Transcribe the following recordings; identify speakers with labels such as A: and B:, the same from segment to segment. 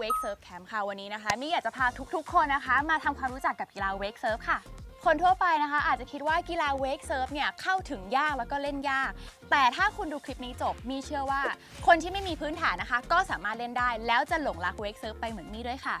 A: Wake Surf Camp ค่ะ วันนี้นะคะมี่อยากจะพาทุกๆ คนนะคะ มาทำความรู้จักกับกีฬา Wake Surf ค่ะ คนทั่วไปนะคะ อาจจะคิดว่ากีฬา Wake Surf เนี่ยเข้าถึงยากแล้วก็เล่นยาก แต่ถ้าคุณดูคลิปนี้จบมี่เชื่อว่า คนที่ไม่มีพื้นฐานนะคะ ก็สามารถเล่นได้แล้วจะหลงรัก Wake Surf ไปเหมือนมี่ด้วยค่ะ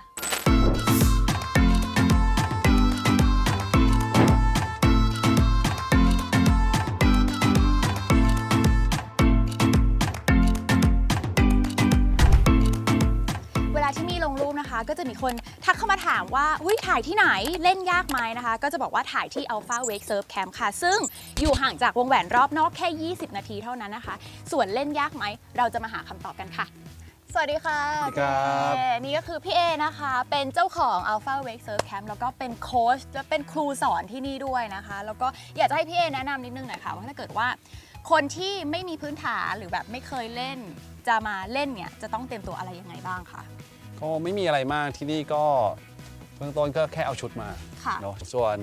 A: รูปนะคะ ก็จะมีคนทักเข้ามาถามว่าอุ้ยถ่ายที่ไหนเล่นยากไหมนะคะ ก็จะบอกว่าถ่ายที่ Alpha Wake Surf Camp ค่ะ ซึ่งอยู่ห่างจากวงแหวนรอบนอกแค่ 20 นาทีเท่านั้นนะคะ ส่วนเล่นยากไหม เราจะมาหาคำตอบกันค่ะ สวัสดีค่ะ
B: สวัสดีครับ
A: พี่เอนี่ก็คือพี่เอนะคะ เป็นเจ้าของ Alpha Wake Surf Camp แล้วก็เป็นโค้ชและเป็นครูสอนที่นี่ด้วยนะคะ แล้วก็อยากจะให้พี่เอแนะนำนิดนึงหน่อยค่ะว่าถ้าเกิดว่า คนที่ไม่มีพื้นฐานหรือแบบไม่เคยเล่นจะมาเล่นเนี่ยจะต้องเตรียมตัวอะไรยังไงบ้างคะ
B: ก็ไม่มีอะไรมากที่นี่ก็เบื้องต้นก็แค่เอาชุดมา
A: ค่ะ
B: เนาะส่วน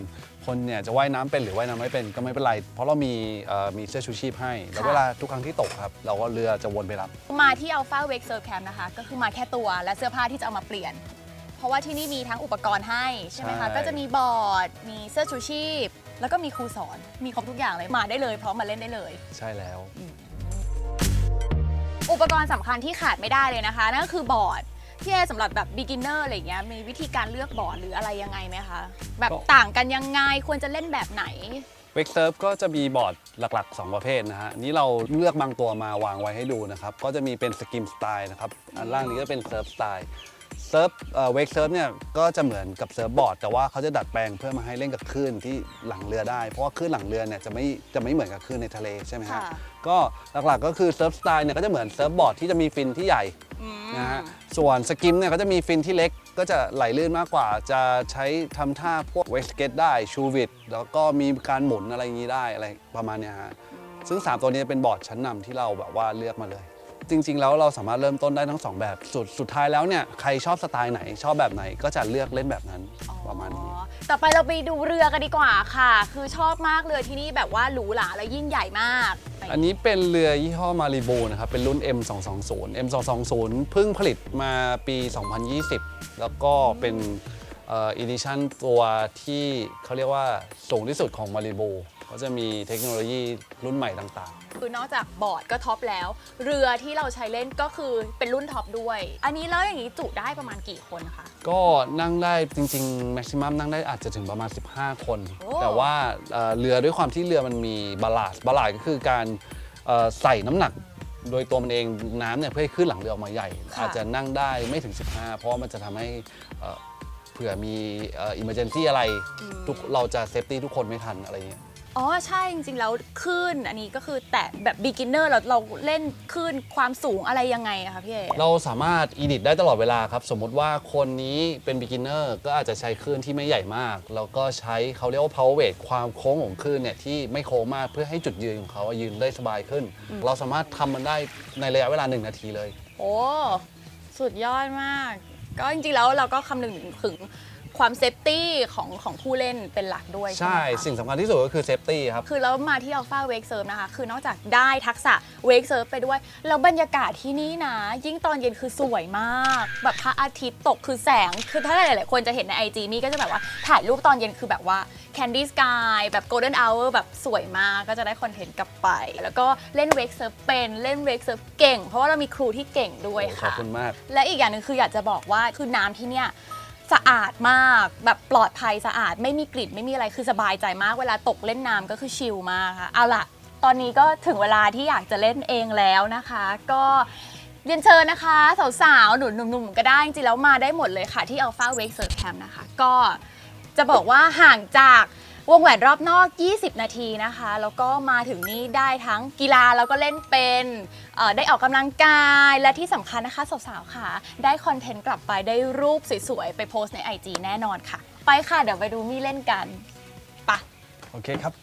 B: คนเนี่ยจะว่ายน้ำเป็นหรือว่ายน้ำไม่เป็นก็ไม่เป็นไร เพราะเรามีเอ่อมีเสื้อชูชีพให้ แล้ว
A: ค่ะ
B: เวลาทุกครั้งที่ตกครับ เราก็เรือจะวนไปรับ
A: มาที่ Alpha Wake Surf Camp นะคะ ก็คือมาแค่ตัวและเสื้อผ้าที่จะเอามาเปลี่ยน เพราะว่าที่นี่มีทั้งอุปกรณ์ให้ใช่ไหมคะ
B: ใช่
A: ก็จะมีบอร์ด มีเสื้อชูชีพ แล้วก็มีครูสอน มีครบทุกอย่างเลย มาได้เลยพร้อมมาเล่นได้เลย
B: ใช่แล้ว
A: อุปกรณ์สำคัญที่ขาดไม่ได้เลยนะคะ นั่นก็คือบอร์ด พี่เอสำหรับแบบ beginner อะไรอย่างเงี้ยมีวิธีการเลือกบอร์ดหรืออะไรยังไงไหมคะ แบบ
B: ก็
A: ต่างกันยังไงควรจะเล่นแบบไหน
B: เวกเซิร์ฟก็จะมีบอร์ดหลัก ๆ 2 ประเภทนะฮะ นี่เราเลือกบางตัวมาวางไว้ให้ดูนะครับ ก็จะมีเป็นสกิมสไตล์นะครับ อันล่างนี้ก็เป็นเซิร์ฟสไตล์เซิร์ฟเวกเซิร์ฟเนี่ยก็จะเหมือนกับเซิร์ฟบอร์ดแต่ว่าเขาจะดัดแปลงเพื่อมาให้เล่นกับคลื่นที่หลังเรือได้ เพราะว่าคลื่นหลังเรือเนี่ยจะไม่จะไม่เหมือนกับคลื่นในทะเลใช่ไหมฮะ
A: ค่ะ
B: ก็หลักๆก็คือเซิร์ฟสไตล์เนี่ยก็จะเหมือนเซิร์ฟบอร์ดที่จะมีฟินที่ใหญ่
A: อืม
B: นะฮะ ส่วนสกิมเนี่ยก็จะมีฟินที่เล็กก็จะไหลลื่นมากกว่า จะใช้ทำท่าพวกเวสเกตได้ชูวิดแล้วก็มีการหมุนอะไรอย่างนี้ได้อะไรประมาณเนี้ยฮะซึ่ง 3 ตัวนี้เป็นบอร์ดชั้นนำที่เราแบบว่าเลือกมาเลย จริง ๆ แล้วเราสามารถเริ่มต้นได้ทั้งสองแบบสุดสุดท้ายแล้วเนี่ยใครชอบสไตล์ไหนชอบแบบไหนก็จะเลือกเล่นแบบนั้นประมาณนี้
A: ต่อไปเราไปดูเรือกันดีกว่าค่ะ คือชอบมากเรือที่นี่แบบว่าหรูหราและยิ่งใหญ่มาก
B: อันนี้เป็นเรือยี่ห้อมาริบูนะครับ เป็นรุ่น M220 M220 เพิ่งผลิตมาปี 2020 แล้วก็เป็นเอีดิชันตัวที่เขาเรียกว่าสูงที่สุดของมาริบู ก็จะมีเทคโนโลยีรุ่นใหม่ต่าง
A: คือนอกจากบอร์ดก็ท็อปแล้ว เรือที่เราใช้เล่นก็คือเป็นรุ่นท็อปด้วย อันนี้แล้วอย่างนี้จุได้ประมาณกี่คนคะ
B: ๆก็นั่งได้จริงๆแม็กซิมัมนั่งได้อาจจะถึงประมาณ 15 คน
A: โอ้
B: แต่ว่าเอ่อเรือด้วยความที่เรือมันมีบาลานซ์บาลานซ์ก็คือการเอ่อใส่น้ำหนักโดยตัวมันเองน้ำเนี่ยเพื่อให้ขึ้นหลังเรือออกมาใหญ่
A: ค่ะ
B: อาจจะนั่งได้ไม่ถึง 15 เพราะว่ามันจะทำให้เอ่อเผื่อมีอิมเมอร์เจนซี่อะไรทุกเราจะเซฟตี้ทุกคนไม่ทันอะไรเงี้ย
A: อ๋อใช่จริงๆแล้วคลื่นอันนี้ก็คือแต่แบบ beginner เราเราเล่นคลื่นความสูงอะไรยังไงอะคะพี่เอ
B: เราสามารถอีดิทได้ตลอดเวลาครับ สมมุติว่าคนนี้เป็น beginner ก็อาจจะใช้คลื่นที่ไม่ใหญ่มาก แล้วก็ใช้เขาเรียกว่า power weight ความโค้งของคลื่นเนี่ยที่ไม่โค้งมากเพื่อให้จุดยืนของเขายืนได้สบายขึ้น เราสามารถทำมันได้ในระยะเวลา1นาทีเลย
A: โอ้สุดยอดมาก ก็จริงๆแล้วเราก็คำนึงถึง ความเซฟตี้ของของผู้เล่นเป็นหลักด้วยใช่
B: ใช่
A: ไหมคะ
B: สิ่งสำคัญที่สุดก็คือ safety ครับ
A: คือแล้วมาที่ Alpha Wake Surf นะคะ คือนอกจากได้ทักษะ Wake Surf ไปด้วย แล้วบรรยากาศที่นี่นะ ยิ่งตอนเย็นคือสวยมาก แบบพระอาทิตย์ตกคือแสง คือถ้าหลายๆคนจะเห็นใน IG มี่ก็จะแบบว่าถ่ายรูปตอนเย็นคือแบบว่า Candy Sky แบบ Golden Hour แบบสวยมากก็จะได้คอนเทนต์กลับไป แล้วก็เล่น Wake Surf เป็นเล่น Wake Surf เก่ง เพราะว่าเรามีครูที่เก่งด้วย
B: ขอบ
A: ค่ะ
B: คุณมาก
A: และอีกอย่างหนึ่งคืออยากจะบอกว่าคือน้ำที่เนี่ย สะอาดมากแบบปลอดภัยสะอาดไม่มีกลิ่นไม่มีอะไรคือสบายใจมากเวลาตกเล่นน้ำก็คือชิลมากค่ะ เอาล่ะ ตอนนี้ก็ถึงเวลาที่อยากจะเล่นเองแล้วนะคะ ก็เรียนเชิญนะคะสาวๆหนุ่มๆก็ได้จริงๆแล้วมาได้หมดเลยค่ะที่ Alpha Wake Surf Camp นะคะ ก็จะบอกว่าห่างจาก วงแหวนรอบนอก 20 นาทีนะคะ แล้วก็มาถึงนี่ได้ทั้งกีฬาแล้วก็เล่นเป็นเอ่อได้ออกกำลังกาย และที่สำคัญนะคะสาวๆค่ะ ได้คอนเทนต์กลับไปได้รูปสวยๆ ไปโพสต์ใน IG แน่นอนค่ะ ไปค่ะ เดี๋ยวไปดูมี่เล่นกันไปะ
B: โอเคครับ